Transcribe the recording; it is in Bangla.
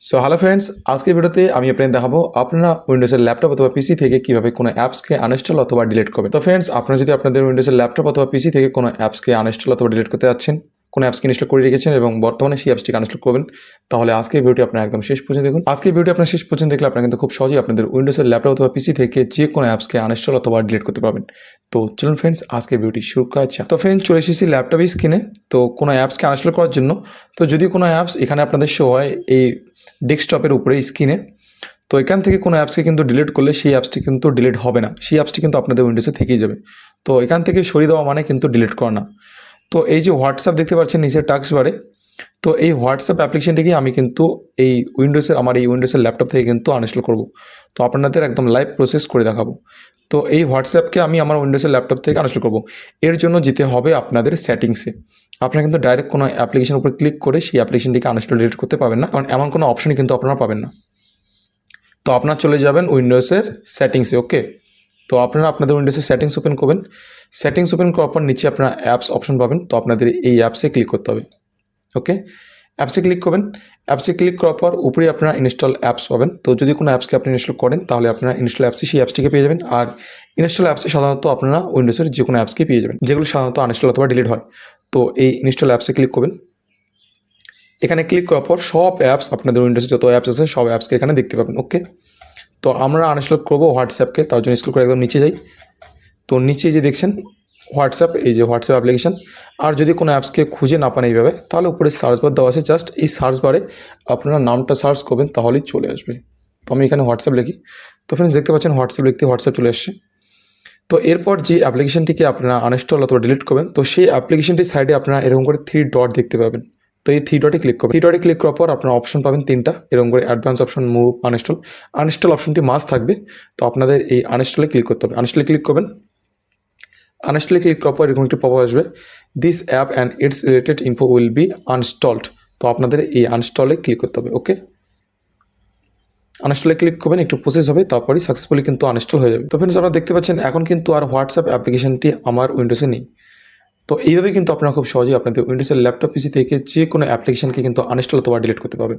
সো হ্যালো ফ্রেন্ডস আজকে ভিডিওতে আমি আপনাদের দেখাবো আপনারা উইন্ডোজের ল্যাপটপ অথবা পিসি থেকে কীভাবে কোনো অ্যাপসকে আনস্টল অথবা ডিলিট করবেন। তো ফ্রেন্ডস আপনারা যদি আপনাদের উইন্ডোজের ল্যাপটপ অথবা পিসি থেকে কোনো অ্যাপসকে আনইনস্টল অথবা ডিলিট করতে যাচ্ছেন কোনো অ্যাপসকে ইনস্টল করে রেখেছেন এবং বর্তমানে সেই অ্যাপসটিকে আনইনস্টল করবেন, তাহলে আজকের ভিডিওটি আপনারা একদম শেষ পর্যন্ত দেখুন। আজকের ভিডিও আপনার শেষ পর্যন্ত দেখলে আপনারা কিন্তু খুব সহজেই আপনাদের উইন্ডোজের ল্যাপটপ অথবা পিসি থেকে যে কোনো অ্যাপসকে আনস্টল অথবা ডিলিট করতে পারবেন। তো চলুন ফ্রেন্ডস আজকে ভিডিওটি শুরু করা। তো ফ্রেন্ডস চলে এসেছি ল্যাপটপ স্ক্রিনে তো কোনো অ্যাপসকে আনইনস্টল করার জন্য, তো যদি কোনো অ্যাপস এখানে আপনাদের শো হয় এই ডেস্কটপের উপরে স্ক্রিনে তো এখান থেকে কোনো অ্যাপসকে কিন্তু ডিলিট করলে সেই অ্যাপসটি কিন্তু ডিলিট হবে না। সেই অ্যাপসটি কিন্তু আপনাদের উইন্ডোজে থেকেই যাবে। তো এখান থেকে সরিয়ে দেওয়া মানে কিন্তু ডিলিট করা না। তো এই যে হোয়াটসঅ্যাপ দেখতে পাচ্ছেন নিচের টাক্স বারে তো এই হোয়াটসঅ্যাপ অ্যাপ্লিকেশনটিকে আমি কিন্তু এই উইন্ডোজের আমার এই উইন্ডোজের ল্যাপটপ থেকে কিন্তু আনইনস্টল করব। তো আপনাদের একদম লাইভ প্রসেস করে দেখাবো। তো এই হোয়াটসঅ্যাপকে আমি আমার উইন্ডোজের ল্যাপটপ থেকে আনইনস্টল করব। এর জন্য যেতে হবে আপনাদের সেটিংসে আপনারা কিন্তু ডাইরেক্ট কোনো অ্যাপ্লিকেশনের উপর ক্লিক করে সেই অ্যাপ্লিকেশনটিকে আনইনস্টল ডিলিট করতে পাবেন না। কারণ এমন কোনো অপশনই কিন্তু আপনারা পাবেন না। তো আপনারা চলে যাবেন উইন্ডোজের সেটিংসে ওকে তো আপনারা আপনাদের উইন্ডোজের সেটিংস ওপেন করবেন। সেটিংস ওপেন করার পর নিচে আপনারা অ্যাপস অপশন পাবেন। তো আপনাদের এই অ্যাপসে ক্লিক করতে হবে। ওকে অ্যাপসে ক্লিক করবেন। অ্যাপসে ক্লিক করার পর উপরে আপনারা ইনস্টল অ্যাপস পাবেন। তো যদি কোনো অ্যাপসকে আপনি ইনস্টল করেন, তাহলে আপনারা ইনস্টল অ্যাপসে সেই অ্যাপসটিকে পেয়ে যাবেন। আর ইনস্টল অ্যাপসে সাধারণত আপনারা উইন্ডোজের যে কোনো অ্যাপসকে পেয়ে যাবেন, যেগুলো সাধারণত আনইনস্টল অথবা ডিলিট হয়। তো এই ইনস্টল অ্যাপসে ক্লিক করবেন। এখানে ক্লিক করার পর সব অ্যাপস আপনাদের উইন্ডোজে যত অ্যাপস আছে, সব অ্যাপসকে এখানে দেখতে পাবেন। ওকে তো আমরা আনইনস্টল করব হোয়াটসঅ্যাপকে তার জন্য স্কুল করে একদম নিচে যাই। তো নিচে যে দেখছেন হোয়াটসঅ্যাপ এই যে হোয়াটসঅ্যাপ অ্যাপ্লিকেশন আর যদি কোনো অ্যাপসকে খুঁজে না পান এইভাবে, তাহলে উপরে সার্চ বার দেওয়া আছে। জাস্ট এই সার্চ বারে আপনারা নামটা সার্চ করবেন, তাহলেই চলে আসবে। তো আমি এখানে হোয়াটসঅ্যাপ লিখি। তো ফ্রেন্ডস দেখতে পাচ্ছেন হোয়াটসঅ্যাপ লিখতে হোয়াটসঅ্যাপ চলে আসছে। তো এরপর যে অ্যাপ্লিকেশনটিকে আপনারা আনইনস্টল অথবা ডিলিট করবেন, তো সেই অ্যাপ্লিকেশানটির সাইডে আপনারা এরকম করে থ্রি ডট দেখতে পাবেন। তো এই থ্রি ডটে ক্লিক করবেন। থ্রি ডটে ক্লিক করার পর আপনার অপশন পাবেন তিনটা। এরকম করে advance option move uninstall uninstall অপশনটি মাস থাকবে। তো আপনাদের এই আনইনস্টলে ক্লিক করতে হবে। আনইনস্টলে ক্লিক করবেন। আনইনস্টলে ক্লিক করার পর এরকম একটি পপ আসবে। This app and its related info will be uninstalled তো আপনাদের এই আনস্টলে ক্লিক করতে হবে ওকে আনস্টলে ক্লিক করবেন, একটু প্রসেস হবে, তারপরেই সাকসেসফুলি কিন্তু আনস্টল হয়ে যাবে। তো ফ্রেন্ডস আপনারা দেখতে পাচ্ছেন, এখন কিন্তু আর হোয়াটসঅ্যাপ অ্যাপ্লিকেশনটি আমার উইন্ডোজে নেই। তো এইভাবে কিন্তু আপনারা খুব সহজেই আপনাদের উইন্ডোজের ল্যাপটপ পিসি থেকে যে কোনো অ্যাপ্লিকেশানকে কিন্তু আনইনস্টল অথবা ডিলিট করতে পারবেন।